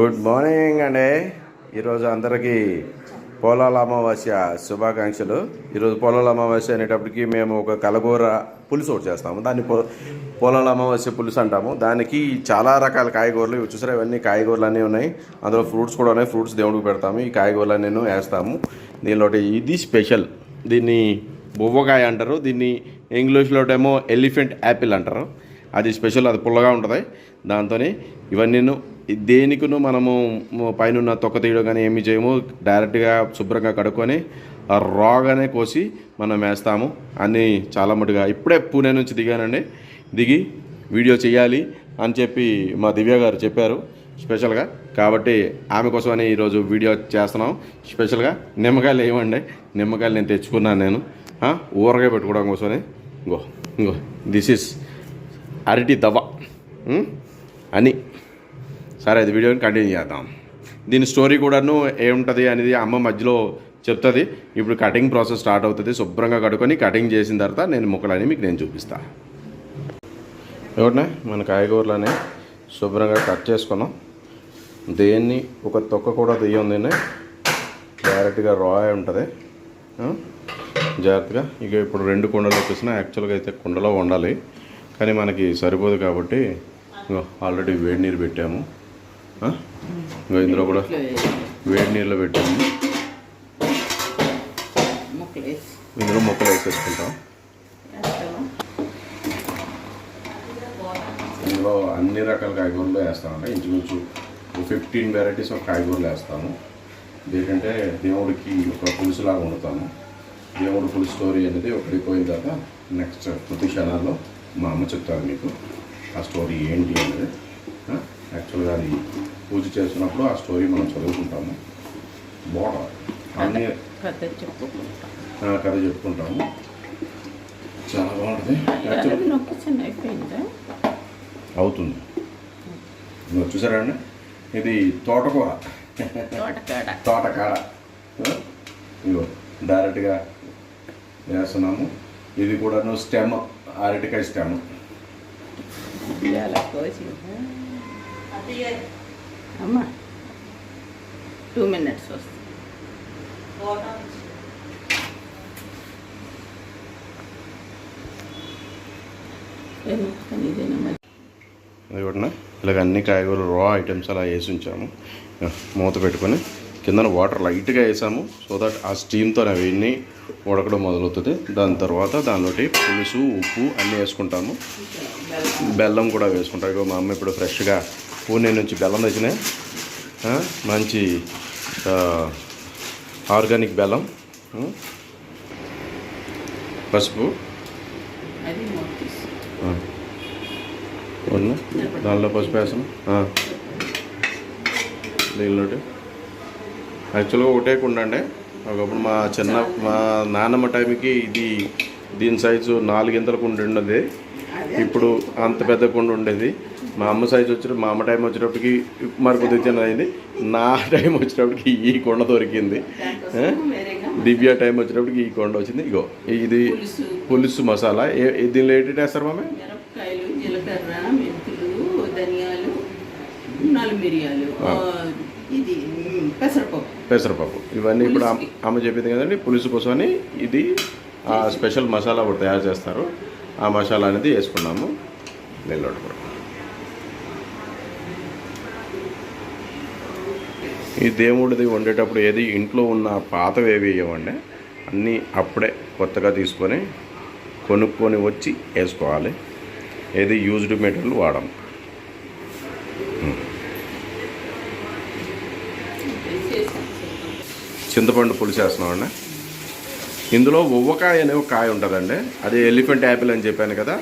Good morning అండి. ఈరోజు అందరికీ పోలాల అమావాస్య శుభాకాంక్షలు. ఈరోజు పోలాల అమావాస్య అనేటప్పటికి మేము ఒక కలగూర పులుసు ఒకటి చేస్తాము. దాన్ని పో పోలాల అమావాస్య పులుసు అంటాము. దానికి చాలా రకాల కాయగూరలు ఇవి చూసారా? ఇవన్నీ కాయగూరలు అన్నీ ఉన్నాయి. అందులో ఫ్రూట్స్ కూడా ఉన్నాయి. ఫ్రూట్స్ దేవుడికి పెడతాము. ఈ కాయగూరలు నేను వేస్తాము. దీనిలోటి ఇది స్పెషల్. దీన్ని బువ్వకాయ అంటారు. దీన్ని ఇంగ్లీష్లో ఏమో ఎలిఫెంట్ యాపిల్ అంటారు. అది స్పెషల్ అది పుల్లగా ఉంటుంది. దాంతో ఇవన్నీ దేనికిను మనము పైన తొక్క తీయడం కానీ ఏమి చేయము. డైరెక్ట్గా శుభ్రంగా కడుక్కొని ఆ రాగానే కోసి మనం వేస్తాము. అని చాలా మటుగా ఇప్పుడే పూణే నుంచి దిగానండి. దిగి వీడియో చేయాలి అని చెప్పి మా దివ్య గారు చెప్పారు స్పెషల్గా కాబట్టి ఆమె కోసమని ఈరోజు వీడియో చేస్తున్నాం. స్పెషల్గా నిమ్మకాయలు ఏమండి నిమ్మకాయలు నేను తెచ్చుకున్నాను నేను. ఊరగా ఊరగాయ పెట్టుకోవడం కోసమని. ఇంకో ఇంకో దిస్ ఇస్ అరటి దవ. అని. సరే అది వీడియోని కంటిన్యూ చేద్దాం. దీని స్టోరీ కూడాను ఏముంటుంది అనేది అమ్మ మధ్యలో చెప్తుంది. ఇప్పుడు కటింగ్ ప్రాసెస్ స్టార్ట్ అవుతుంది శుభ్రంగా కడుకొని కటింగ్ చేసిన తర్వాత నేను ముక్కలని మీకు నేను చూపిస్తా. ఎవరినే? మన కాయగూరలని శుభ్రంగా కట్ చేసుకున్నాం. దేన్ని? ఒక తొక్క కూడా తీయం దీన్ని. డైరెక్ట్గా రాయ్ ఉంటుంది. జాగ్రత్తగా. ఇక ఇప్పుడు రెండు కుండలు వచ్చేసినా యాక్చువల్గా అయితే కుండలో వండాలి. కానీ మనకి సరిపోదు కాబట్టి ఆల్రెడీ వేడి నీరు పెట్టాము. ఇంకో ఇందులో కూడా వేడి నీళ్ళు పెట్టాము. ఇందులో మొక్కలు వేసేసుకుంటాం. ఇందులో అన్ని రకాల కాయగూరలు వేస్తామంటే ఇంచుమించు ఫిఫ్టీన్ వెరైటీస్ ఆఫ్ కాయగూరలు వేస్తాము. ఎందుకంటే దేవుడికి ఒక పులుసులాగా వండుతాము. దేవుడి పులుసు స్టోరీ అనేది ఒకటిపోయిన తర్వాత నెక్స్ట్ ప్రతి క్షణాల్లో మా అమ్మ చెప్తారు మీకు ఆ స్టోరీ ఏంటి అనేది. యాక్చువల్గా అది పూజ చేస్తున్నప్పుడు ఆ స్టోరీ మనం చదువుకుంటాము. బాగా అన్ని కథ చెప్పుకుంటాము. చాలా బాగుంటుంది. అవుతుంది. మీరు చూసారా అండి? ఇది తోటకూర. తోటకాడ. ఇగో డైరెక్ట్గా వేస్తున్నాము. ఇది కూడాను స్టెమ్ అరటికాయ స్టెమ్. అమ్మా టూ మినిట్స్ వస్తుంది. అది కూడా ఇలాగ అన్ని కాయగూరలు రా ఐటమ్స్ అలా వేసి ఉంచాము. మూత పెట్టుకొని కిందన వాటర్ లైట్గా వేసాము. సో దట్ ఆ స్టీమ్తో అవన్నీ ఉడకడం మొదలవుతుంది. దాని తర్వాత దానిలోటి పులుసు ఉప్పు అన్నీ వేసుకుంటాము. బెల్లం కూడా వేసుకుంటాం ఇగో మా అమ్మ ఇప్పుడు ఫ్రెష్గా పూణే నుంచి బెల్లం తెచ్చినాయి. మంచి ఆర్గానిక్ బెల్లం. పసుపు? దానిలో పసుపు వేసాను దీనిలోటి. యాక్చువల్గా ఒకటే కుండ అండి. ఒకప్పుడు మా చిన్న మా నాన్నమ్మ టైంకి ఇది దీని సైజు నాలుగింతల కుండ ఉండేది. ఇప్పుడు అంత పెద్ద కుండ ఉండేది. మా అమ్మ సైజు వచ్చి మా అమ్మ టైం వచ్చేటప్పటికి మరి కొద్దిగా అయింది. నా టైం వచ్చేటప్పటికి ఈ కొండ దొరికింది. దివ్య టైం వచ్చేటప్పటికి ఈ కొండ వచ్చింది. ఇగో ఇది పులుసు. మసాలా. దీనిలో ఏంటి వేస్తారు మామే ధనియాలు నాలుగు మిరియాలు. ఇది పెసరపప్పు. పెసరపప్పు ఇవన్నీ ఇప్పుడు అమ్మ అమ్మ చెప్పింది కదండి పులుసు కోసమని ఇది ఆ స్పెషల్ మసాలా ఒకటి తయారు చేస్తారు. ఆ మసాలా అనేది వేసుకున్నాము. నెల్లోటి కూడా. ఈ దేవుడిది వండేటప్పుడు ఏది ఇంట్లో ఉన్న పాతవి ఏవి వేయమండి అన్నీ అప్పుడే కొత్తగా తీసుకొని కొనుక్కొని వచ్చి వేసుకోవాలి. ఏది యూజ్డ్ మెటీరియల్ వాడము. వేసేసాం. చింతపండు పులుసు వేస్తున్నామండి ఇందులో ఉవ్వకాయ అనే ఒక కాయ ఉంటుందండి. అది ఎలిఫెంట్ యాపిల్ అని చెప్పాను కదా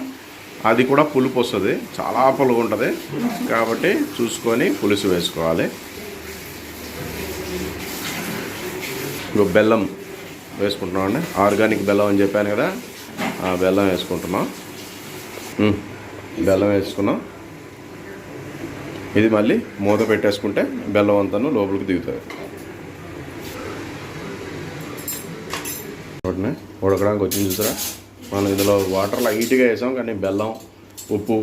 అది కూడా పులుపు వస్తుంది. చాలా పులుగు ఉంటుంది. కాబట్టి చూసుకొని పులుసు వేసుకోవాలి. ఇప్పుడు బెల్లం వేసుకుంటున్నామండి. ఆర్గానిక్ బెల్లం అని చెప్పాను కదా ఆ బెల్లం వేసుకుంటున్నాం. బెల్లం వేసుకున్నాం. ఇది మళ్ళీ మూత పెట్టేసుకుంటే బెల్లం అంతా లోపలికి దిగుతుంది వాటిని ఉడకడానికి వచ్చింది చూసారా? మనం ఇందులో వాటర్ లైట్గా వేసాం కానీ బెల్లం ఉప్పు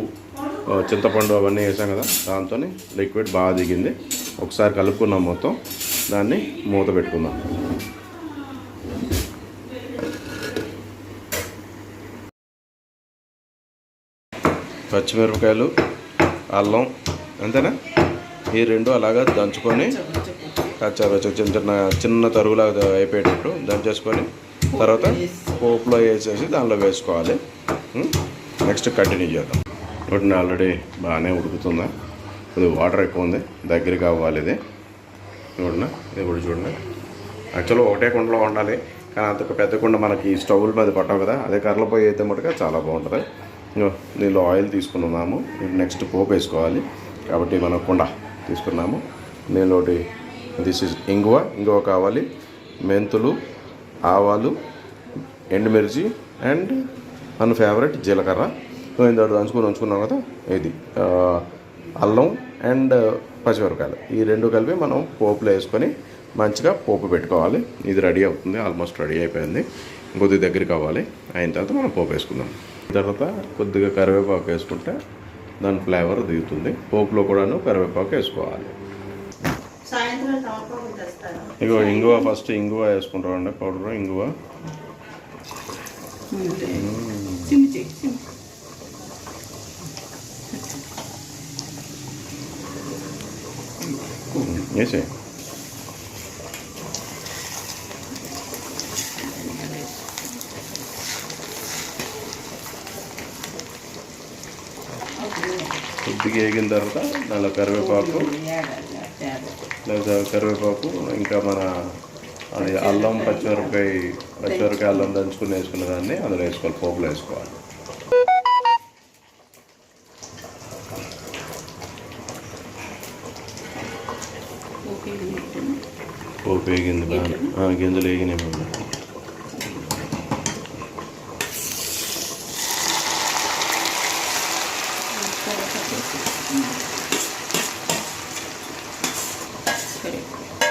చింతపండు అవన్నీ వేసాం కదా. దాంతో లిక్విడ్ బాగా దిగింది. ఒకసారి కలుపుకున్నాం మొత్తం. దాన్ని మూత పెట్టుకుందాం. పచ్చిమిరపకాయలు అల్లం అంతేనా? ఈ రెండు అలాగా దంచుకొని కచ్చాపచ్చ చిన్న చిన్న చిన్న తరుగులాగా అయిపోయేటట్టు దంచేసుకొని తర్వాత పోపులో వేసేసి దానిలో వేసుకోవాలి. నెక్స్ట్ కంటిన్యూ చేద్దాం. ఇప్పుడు ఆల్రెడీ బాగానే ఉడుకుతుందా? ఇది వాటర్ ఎక్కువ ఉంది దగ్గరికి అవ్వాలి ఇది. చూడండి ఇది కూడా చూడండి. యాక్చువల్గా ఒకటే కుండలో ఉండాలి కానీ అంత పెద్ద కుండ మనకి స్టవ్ల మీద పట్టవు కదా అదే కర్రల పొయ్యి అయితే మటుగా చాలా బాగుంటుంది. దీనిలో ఆయిల్ తీసుకున్నాము నెక్స్ట్ పోపు వేసుకోవాలి. కాబట్టి మనం కుండ తీసుకున్నాము. దీనిలోటి దిస్ ఇస్ ఇంగువ ఇంగువ కావాలి మెంతులు ఆవాలు ఎండుమిర్చి అండ్ మన ఫేవరెట్ జీలకర్ర. ఇంత దంచుకొని ఉంచుకున్నాం కదా ఇది అల్లం అండ్ పచ్చిమిరపకాయలు. ఈ రెండు కలిపి మనం పోపులో వేసుకొని మంచిగా పోపు పెట్టుకోవాలి. ఇది రెడీ అవుతుంది ఆల్మోస్ట్ రెడీ అయిపోయింది. కొద్ది దగ్గరికి అవ్వాలి. అయిన తర్వాత మనం పోపు వేసుకుందాం. తర్వాత కొద్దిగా కరివేపాకు వేసుకుంటే దాని ఫ్లేవర్ దిగుతుంది. పోపులో కూడాను కరివేపాకు వేసుకోవాలి. ఇగో ఇంగువ ఫస్ట్ ఇంగువ వేసుకుంటామండి పౌడర్ ఇంగువ. వేసే కొద్దిగా వేగిన తర్వాత దానిలో కరివేపాకు. కరివేపాకు ఇంకా మన అది అల్లం పచ్చిమిరపకాయ పచ్చిమిరపకాయ అల్లం దంచుకుని వేసుకున్న దాన్ని అందులో వేసుకోవాలి పోపులో వేసుకోవాలి. పోపు వేగింది గింజలు వేగినాయి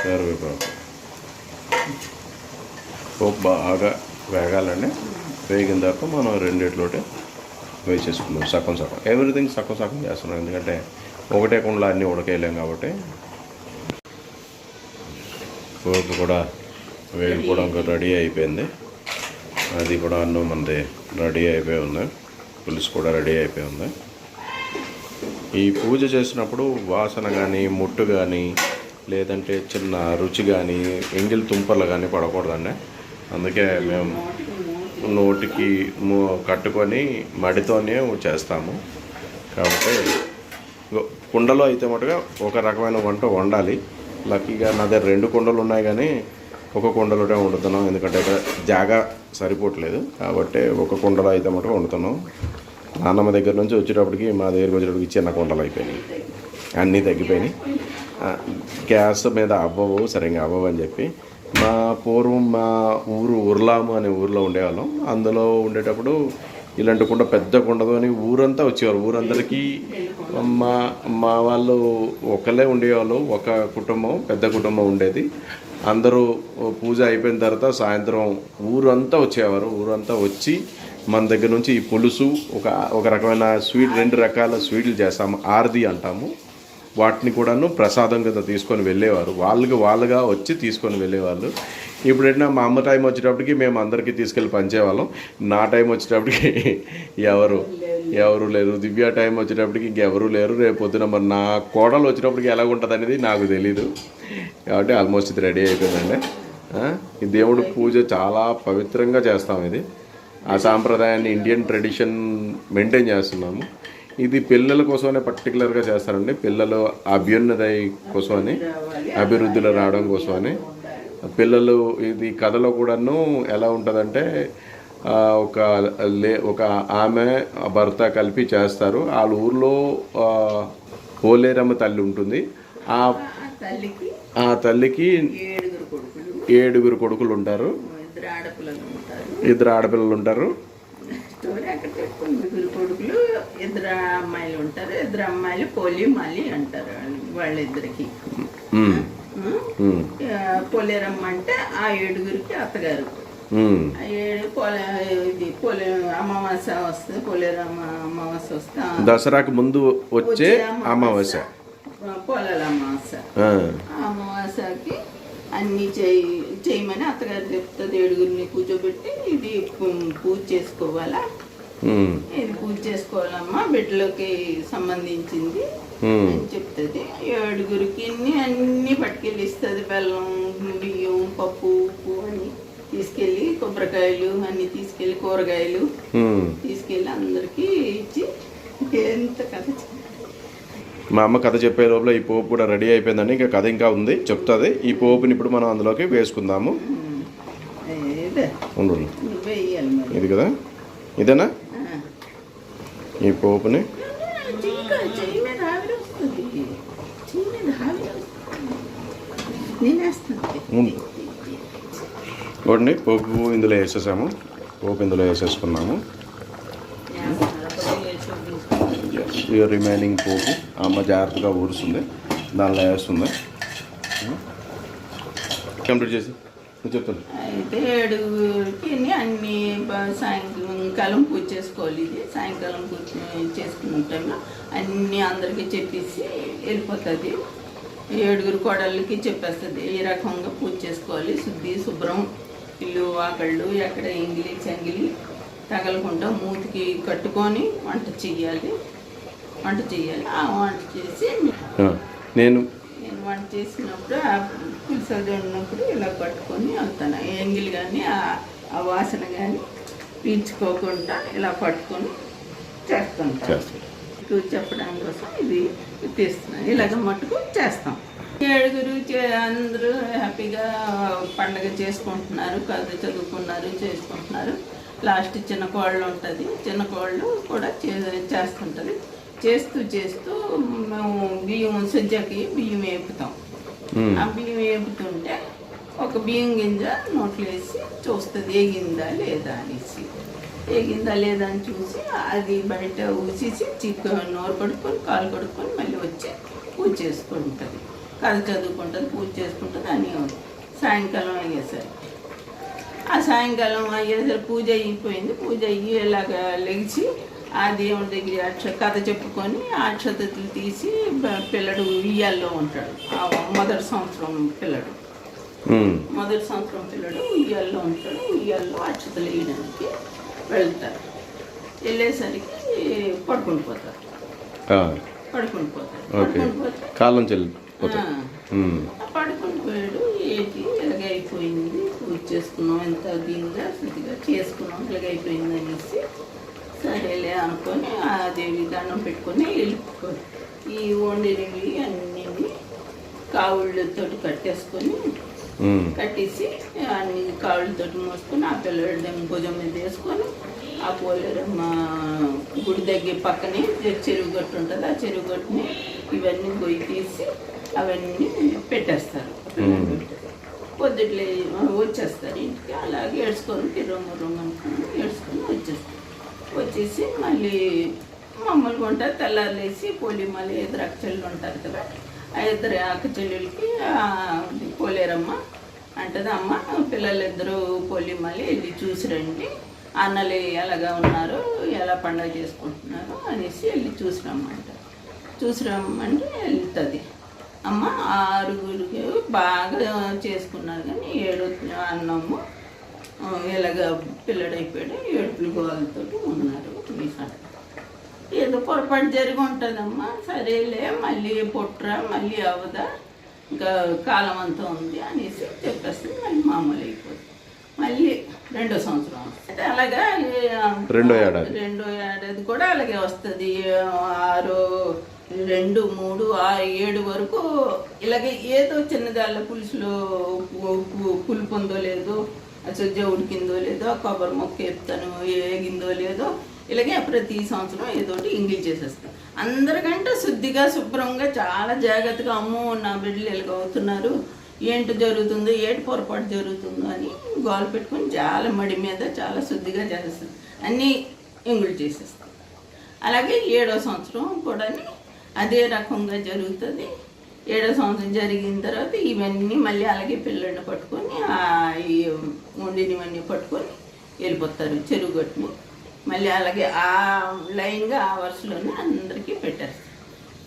కరివేపాకు పోపు బాగా వేగాలండి. వేగిన తర్వాత మనం రెండిట్లోటే వేసేసుకుందాం సగం సగం. ఎవ్రీథింగ్ సగం సగం చేస్తున్నాం. ఎందుకంటే ఒకటే కుండలో అన్నీ ఉడకేయలేం కాబట్టి పోపు కూడా వేగం కూడా ఇంకా రెడీ అయిపోయింది. అది కూడా అన్నం మనది రెడీ అయిపోయి ఉంది. పులుసు కూడా రెడీ అయిపోయి ఉంది. ఈ పూజ చేసినప్పుడు వాసన కానీ ముట్టు కానీ లేదంటే చిన్న రుచి కానీ ఎంగిల్ తుంపర్లు కానీ పడకూడదండి. అందుకే మేము నోటికి కట్టుకొని మడితోనే చేస్తాము. కాబట్టి కుండలో అయితే మటుగా ఒక రకమైన వంట వండాలి. లక్కీగా నా దగ్గర రెండు కుండలు ఉన్నాయి కానీ ఒక కుండలోనే వండుతున్నాం. ఎందుకంటే ఇక్కడ జాగా సరిపోవట్లేదు. కాబట్టి ఒక కుండలో అయితే మటుగా వండుతున్నాం. నాన్నమ్మ దగ్గర నుంచి వచ్చేటప్పటికి మా దగ్గరికి వచ్చేటప్పటికి చిన్న కుండలు అయిపోయినాయి. అన్నీ తగ్గిపోయినాయి. గ్యాస్ మీద అవ్వవు సరిగ్గా అవ్వవు అని చెప్పి మా పూర్వం మా ఊరు ఉర్లాము అనే ఊరిలో ఉండేవాళ్ళం. అందులో ఉండేటప్పుడు ఇలాంటి కుండ పెద్ద కుండతోని ఊరంతా వచ్చేవారు ఊరందరికీ మా మా వాళ్ళు ఒకళ్ళే ఉండేవాళ్ళు. ఒక కుటుంబం పెద్ద కుటుంబం ఉండేది. అందరూ పూజ అయిపోయిన తర్వాత సాయంత్రం ఊరంతా వచ్చేవారు. ఊరంతా వచ్చి మన దగ్గర నుంచి ఈ పులుసు ఒక ఒక రకమైన స్వీట్ రెండు రకాల స్వీట్లు చేస్తాము. ఆర్ది అంటాము. వాటిని కూడాను ప్రసాదం కింద తీసుకొని వెళ్ళేవారు. వాళ్ళకి వాళ్ళుగా వచ్చి తీసుకొని వెళ్ళేవాళ్ళు. ఇప్పుడు ఏంటంటే మా అమ్మ టైం వచ్చేటప్పటికి మేము అందరికీ తీసుకెళ్ళి పంచేవాళ్ళం. నా టైం వచ్చేటప్పటికి ఎవరు ఎవరు లేరు. దివ్య టైం వచ్చేటప్పటికి ఇంకెవరూ లేరు. రేపు పొద్దున మరి నా కోడలు వచ్చేటప్పటికి ఎలా ఉంటుంది అనేది నాకు తెలీదు. కాబట్టి ఆల్మోస్ట్ ఇది రెడీ అయిపోయిందండి. ఈ దేవుడు పూజ చాలా పవిత్రంగా చేస్తాం ఇది. ఆ సాంప్రదాయాన్ని ఇండియన్ ట్రెడిషన్ మెయింటైన్ చేస్తున్నాము. ఇది పిల్లల కోసమనే పర్టికులర్గా చేస్తారండి. పిల్లలు అభ్యున్నతి కోసమని అభివృద్ధిలో రావడం కోసమని. పిల్లలు ఇది కథలో కూడాను ఎలా ఉంటుందంటే ఒక లే ఒక ఆమె భర్త కలిపి చేస్తారు. వాళ్ళ ఊర్లో పోలేరమ్మ తల్లి ఉంటుంది. ఆ ఆ తల్లికి ఏడుగురు కొడుకులు. ఉంటారు. ఇద్దరు ఆడపిల్లలు ఉంటారు. స్టోరీ అక్కడ చెప్పుకుంది ముగ్గురు కొడుకులు ఇద్దరు అమ్మాయిలు ఉంటారు ఇద్దరు అమ్మాయిలు పోలి మళ్ళీ అంటారు వాళ్ళు- వాళ్ళిద్దరికి. పోలేరమ్మ అంటే ఆ ఏడుగురికి అత్తగారు. ఏడు పోలే ఇది పోలే అమావాస్య వస్తే పోలేరమ్మ అమావాస్య వస్తే దసరాకు ముందు వచ్చే అమావాస్య. పొలాల అమావాస్య. అమావాస్యకి అన్ని చేయి చేయమని అత్తగారు చెప్తుంది ఏడుగురిని కూర్చోబెట్టి ఇది పూజ చేసుకోవాలా? ఇది పూజ చేసుకోవాలమ్మా బిడ్డలోకి సంబంధించింది అని చెప్తుంది. ఏడుగురికి అన్ని పట్టుకెళ్ళి ఇస్తుంది బెల్లం బియ్యం పప్పు ఉప్పు అన్ని తీసుకెళ్ళి కొబ్బరికాయలు అన్ని తీసుకెళ్ళి కూరగాయలు. తీసుకెళ్ళి అందరికీ ఇచ్చి ఎంత కథ మా అమ్మ కథ చెప్పే లోపల ఈ పోపు కూడా రెడీ అయిపోయిందండి ఇంకా కథ ఇంకా ఉంది చెప్తుంది. ఈ పోపుని ఇప్పుడు మనం అందులోకి వేసుకుందాము. ఉండు ఇది కదా? ఇదేనా? ఈ పోపుని. చూడండి పోపు ఇందులో వేసేసాము. పోపు ఇందులో వేసేసుకున్నాము ఈ రిమైనింగ్ పోపు అమ్మ జాగ్రత్తగా ఊరుస్తుంది. దానిలో వేస్తుంది. కంప్లీట్ చేసి. చెప్తాను. అయితే ఏడుగురికి అన్ని సాయంకాలం కాలం పూజ చేసుకోవాలి ఇది. సాయంకాలం పూజ చేసుకున్న టైంలో అన్నీ అందరికీ చెప్పేసి వెళ్ళిపోతుంది. ఏడుగురు కోడళ్ళకి చెప్పేస్తుంది. ఈ రకంగా పూజ చేసుకోవాలి? శుద్ధి శుభ్రం. ఇల్లు ఆకళ్ళు ఎక్కడ ఎంగిలి చెంగిలి తగలకుండా మూతికి కట్టుకొని వంట చెయ్యాలి. వంట చెయ్యాలి ఆ వంట చేసి నేను నేను వంట చేసినప్పుడు ఆ పులుసు అది ఉన్నప్పుడు ఇలా పట్టుకొని వెళ్తాను ఎంగిల్ కానీ ఆ వాసన కానీ పీల్చుకోకుండా ఇలా పట్టుకొని చేస్తుంటాను. చెప్పడానికి కోసం ఇది తీస్తున్నాను ఇలాగ మట్టుకు చేస్తాం. ఏడుగురు చే- అందరూ హ్యాపీగా పండగ చేసుకుంటున్నారు కథ చదువుకున్నారు చేసుకుంటున్నారు. లాస్ట్ చిన్న కోళ్ళు ఉంటుంది. చిన్న కోళ్ళు కూడా చేస్తుంటుంది. చేస్తూ చేస్తూ మేము బియ్యం సజ్జకి బియ్యం వేపుతాం. ఆ బియ్యం వేపుతుంటే ఒక బియ్యం గింజ నోట్లో వేసి చూస్తుంది ఏగిందా లేదా? అనేసి. ఏగిందా లేదా? అని చూసి అది బయట ఊసేసి చిక్క నోరు కడుక్కొని కాలు కడుక్కొని మళ్ళీ వచ్చి పూజ చేసుకుంటుంది. కథ చదువుకుంటుంది పూజ చేసుకుంటుంది అని సాయంకాలం అయ్యేసరికి. ఆ సాయంకాలం అయ్యేసరికి పూజ అయిపోయింది. పూజ అయ్యి ఇలాగా లెగిసి ఆ దేవుడి దగ్గర అక్ష కథ చెప్పుకొని ఆ అక్షతలు తీసి పిల్లడు ఉయ్యాల్లో ఉంటాడు. మొదటి సంవత్సరం పిల్లడు. మొదటి సంవత్సరం పిల్లడు ఉయ్యాల్లో ఉంటాడు. ఉయ్యాల్లో అక్షతలు వేయడానికి వెళ్తారు. వెళ్ళేసరికి పడుకుని పోతారు. పడుకుని పోతారు. కాలం పడుకుని పోయాడు. ఏంటి? ఇలాగైపోయింది. పూజ చేసుకున్నాం. ఎంత దీనిగా శుద్ధిగా చేసుకున్నాం. ఇలాగైపోయింది అనేసి సరేలే అనుకొని ఆ దేవి దండం పెట్టుకొని వెళ్ళిపో ఈ వండినవి అన్నీ కావుళ్ళతోటి కట్టేసుకొని కట్టేసి అన్ని కాళ్ళతోటి మోసుకొని ఆ పిల్లడి భుజం మీద వేసుకొని ఆ పోలేరమ్మ గుడి దగ్గర పక్కనే చెరువు గట్టు ఉంటుంది ఆ చెరువు గట్టుని ఇవన్నీ గొయ్యి తీసి అవన్నీ పెట్టేస్తారు. పొద్దుట్లే వచ్చేస్తారు ఇంటికి అలాగే ఏడ్చుకొని తిరొమ్మ రొమ్మ అనుకుని ఏడ్చుకొని వచ్చేస్తారు. వచ్చేసి మళ్ళీ మామూలుగా ఉంటారు తెల్లారులేసి పోలి మళ్ళీ ఇద్దరు అక్క చెల్లెలు ఉంటారు కదా. ఆ ఇద్దరు అక్క చెల్లెలకి పోలేరమ్మ అంటది అమ్మ పిల్లలిద్దరూ పోలి మళ్ళీ వెళ్ళి చూసిరండి అన్నలు ఎలాగా ఉన్నారు ఎలా పండగ చేసుకుంటున్నారు అనేసి వెళ్ళి చూసిరమ్మంట చూసిరమ్మంటే వెళ్తుంది. అమ్మ ఆరుగురికి బాగా చేసుకున్నారు కానీ ఏడు అన్నము ఇలాగ పిల్లడైపోయాడు ఏడుపులు గోలతో ఉన్నారు. ఏదో పొరపాటు జరిగి ఉంటుందమ్మా సరేలే మళ్ళీ పుట్రా మళ్ళీ అవదా ఇంకా కాలం అంతా ఉంది అనేసి చెప్పేస్తుంది మళ్ళీ మామూలు అయిపోతుంది మళ్ళీ రెండో సంవత్సరం. అయితే అలాగా రెండో ఏడాది. రెండో ఏడాది కూడా అలాగే వస్తుంది ఆరో రెండు మూడు ఆరు ఏడు వరకు ఇలాగే ఏదో చిన్నదాళ్ళ పులుసులో పులుపు ఉందో లేదో సజ్జ ఉడికిందో లేదో కొబ్బరి మొక్క ఎత్తాను ఏగిందో లేదో ఇలాగే ప్రతి సంవత్సరం ఏదో ఒకటి ఇంగిల్ చేసేస్తాం. అందరికంటే శుద్ధిగా శుభ్రంగా చాలా జాగ్రత్తగా అమ్మో నా బిడ్డలు ఇలాగ అవుతున్నారు ఏంటి జరుగుతుందో ఏంటి పొరపాటు జరుగుతుందో అని గోలు పెట్టుకొని చాలా మడి మీద చాలా శుద్ధిగా చేసేస్తుంది అన్నీ ఇంగులు చేసేస్తాం. అలాగే ఏడో సంవత్సరం కూడా అదే రకంగా జరుగుతుంది. ఏడో సంవత్సరం జరిగిన తర్వాత ఇవన్నీ మళ్ళీ అలాగే పిల్లల్ని పట్టుకొని ఈ వండినవన్నీ పట్టుకొని వెళ్ళిపోతారు చెరువు గట్టుని. మళ్ళీ అలాగే ఆ లైన్గా ఆ వరుసలోనే అందరికీ పెట్టారు.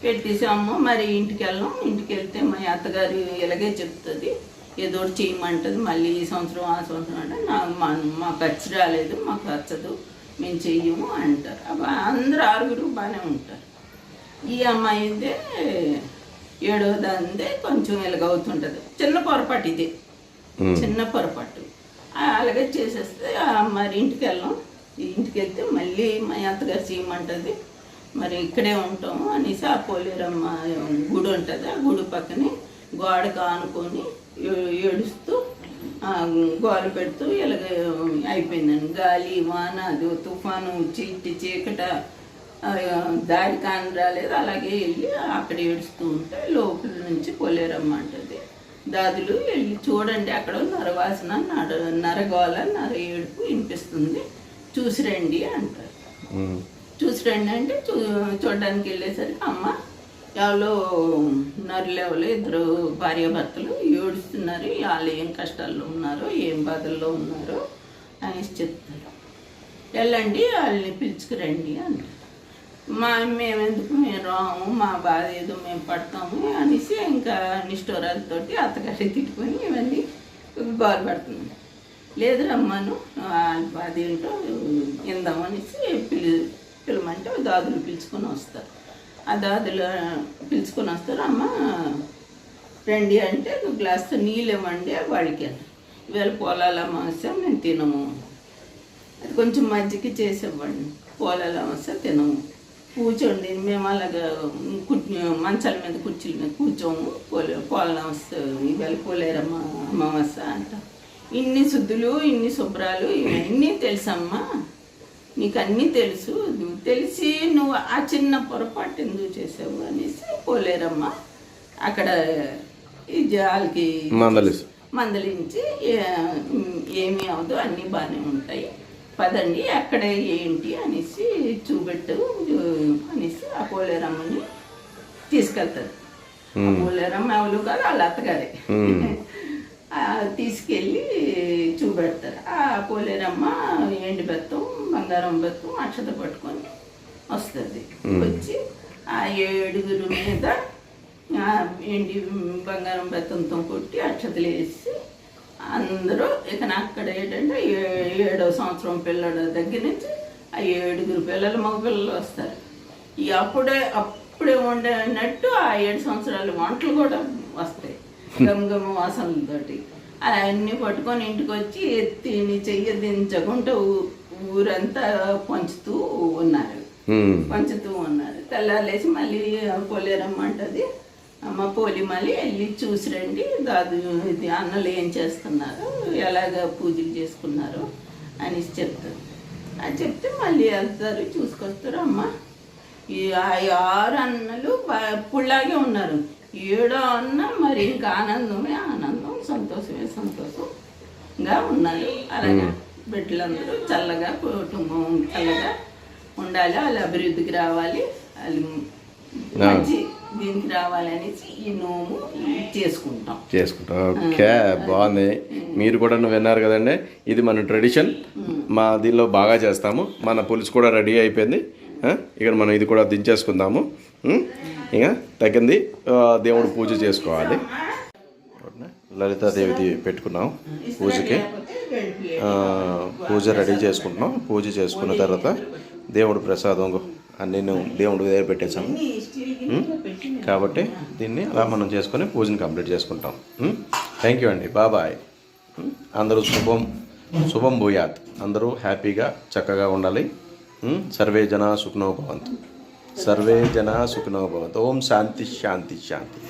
పెట్టేసాము మరి ఇంటికి వెళ్ళాం. ఇంటికి వెళ్తే మా అత్తగారు ఇలాగే చెప్తుంది. ఏదో ఒకటి చేయమంటది. మళ్ళీ ఈ సంవత్సరం ఆ సంవత్సరం అంటే నాకు మా మాకు ఖర్చు రాలేదు మాకు ఖర్చదు మేము చెయ్యము అంటారు. అబ్బా అందరూ ఆరుగురు బాగానే ఉంటారు. ఈ అమ్మాయి అయితే ఏడో దాందే కొంచెం ఇలాగవుతుంటుంది చిన్న పొరపాటు ఇది. చిన్న పొరపాటు. అలాగే చేసేస్తే మరి ఇంటికి వెళ్ళాం. ఇంటికి వెళ్తే మళ్ళీ మా అత్తగారు చేయమంటుంది మరి ఇక్కడే ఉంటాము అనేసి ఆ పోలేరమ్మ గుడి ఉంటుంది. ఆ గుడి పక్కనే గోడకు ఆనుకొని ఏడుస్తూ గోల పెడుతూ ఇలాగ అయిపోయిందండి. గాలి వాన అది తుఫాను చీటి చీకట దారి కాని రాలేదు. అలాగే వెళ్ళి అక్కడ ఏడుస్తూ ఉంటే లోపల నుంచి అంటది దాదులు వెళ్ళి చూడండి అక్కడ నరవాసన నర నరగోల నర ఏడుపు వినిపిస్తుంది. చూసి రండి అంటారు. చూసి రండి అంటే చూ చూడడానికి వెళ్ళేసరికి అమ్మ ఎవరో నరులు ఎవరు ఇద్దరు భార్యాభర్తలు ఏడుస్తున్నారు. వాళ్ళు ఏం కష్టాల్లో ఉన్నారో ఏం బాధల్లో ఉన్నారో అనేసి చెప్తారు. వెళ్ళండి వాళ్ళని పిలుచుకురండి అంటారు. మా మేము ఎందుకు మేము రాము మా బాధ ఏదో మేము పడతాము అనేసి ఇంకా నిష్ఠూరాలతోటి అత్తగారి తిట్టుకొని ఇవన్నీ బాధ పడుతుంది లేదు రమ్మను వాళ్ళ బాధ ఏంటో ఇందాం అనేసి పిలి పిలమంటే దాదులు పిలుచుకొని వస్తారు. ఆ దాదులు పిలుచుకొని వస్తారు అమ్మ రండి అంటే ఒక గ్లాస్తో నీళ్ళు ఇవ్వండి వాడికి ఇవాళ పొలాల మాంసం మేము తినము. అది కొంచెం మజ్జిగ చేసి ఇవ్వండి పోలాల మాంసం తినము. కూర్చోండి. మేము అలాగా మంచాల మీద కుర్చీల మీద కూర్చోము పోలే పోలాల అమావాస్య ఇవాళ పోలేరమ్మ అమావాస్య అంట. ఇన్ని శుద్ధులు ఇన్ని శుభ్రాలు ఇవన్నీ తెలుసమ్మా. నీకు అన్నీ తెలుసు. నువ్వు తెలిసి నువ్వు ఆ చిన్న పొరపాటు ఎందుకు చేసావు అనేసి పోలేరమ్మ. అక్కడ ఈ జాలకి మందలించి ఏమీ అవదు అన్నీ బాగానే ఉంటాయి. పదండి అక్కడ ఏంటి అనేసి చూపెట్టు అనేసి ఆ పోలేరమ్మని తీసుకెళ్తారు. ఆ పోలేరమ్మ ఎవరు కాదు వాళ్ళ అత్తగారే. తీసుకెళ్ళి చూపెడతారు. ఆ పోలేరమ్మ ఎండి బెత్తం బంగారం బెత్తం అక్షత పట్టుకొని వస్తుంది. వచ్చి ఆ ఏడుగురు మీద ఎండి బంగారం బెత్తంతో కొట్టి అక్షతలు వేసి అందరూ ఇక అక్కడ ఏంటంటే ఏడో సంవత్సరం పిల్లల దగ్గర నుంచి ఆ ఏడుగురు పిల్లలు మగ పిల్లలు వస్తారు. ఈ అప్పుడే అప్పుడే వండినట్టు ఆ ఏడు సంవత్సరాల వంటలు కూడా వస్తాయి. గమ్ గమ వాసనలతోటి. అవన్నీ పట్టుకొని ఇంటికి వచ్చి ఎత్తి నీ చెయ్యి దించకుండా ఊరంతా పంచుతూ ఉన్నారు. పంచుతూ ఉన్నారు. తెల్లారేసి మళ్ళీ పోలేరమ్మంటది అమ్మ పోలి మళ్ళీ వెళ్ళి చూసి రండి దాదు ఇది అన్నలు ఏం చేస్తున్నారు? ఎలాగ పూజలు చేసుకున్నారు? అనేసి చెప్తారు. అది చెప్తే మళ్ళీ వెళ్తారు చూసుకొస్తారు. అమ్మ ఈ ఆరు అన్నలు పుల్లాగే ఉన్నారు. ఏడో అన్న మరి ఇంకా ఆనందమే ఆనందం సంతోషమే సంతోషంగా ఉన్నారు అలాగే బిడ్డలందరూ చల్లగా కుటుంబం చల్లగా ఉండాలి. వాళ్ళు అభివృద్ధికి రావాలి. వాళ్ళు మంచి దీనికి రావాలి అనేసి ఈ నోము చేసుకుంటాం. చేసుకుంటాం. ఓకే బాగుంది. మీరు కూడా విన్నారు కదండి ఇది మన ట్రెడిషన్. మా దీనిలో బాగా చేస్తాము. మన పులుసు కూడా రెడీ అయిపోయింది. ఇక్కడ మనం ఇది కూడా దించేసుకుందాము? ఇక తగ్గింది. దేవుడు పూజ చేసుకోవాలి. లలితాదేవిది పెట్టుకున్నాం పూజకి. పూజ రెడీ చేసుకుంటున్నాం. పూజ చేసుకున్న తర్వాత దేవుడు ప్రసాదం అన్నీ దేవుడి దగ్గర పెట్టేసాము కాబట్టి దీన్ని అలా మనం చేసుకొని పూజని కంప్లీట్ చేసుకుంటాం. థ్యాంక్ యూ అండి. బాబాయ్ అందరూ శుభం శుభం భూయాత్. అందరూ హ్యాపీగా చక్కగా ఉండాలి. సర్వే జన సుఖనో భవంతు. సర్వే జన సుఖనో భవంతు. ఓం శాంతి శాంతి శాంతి.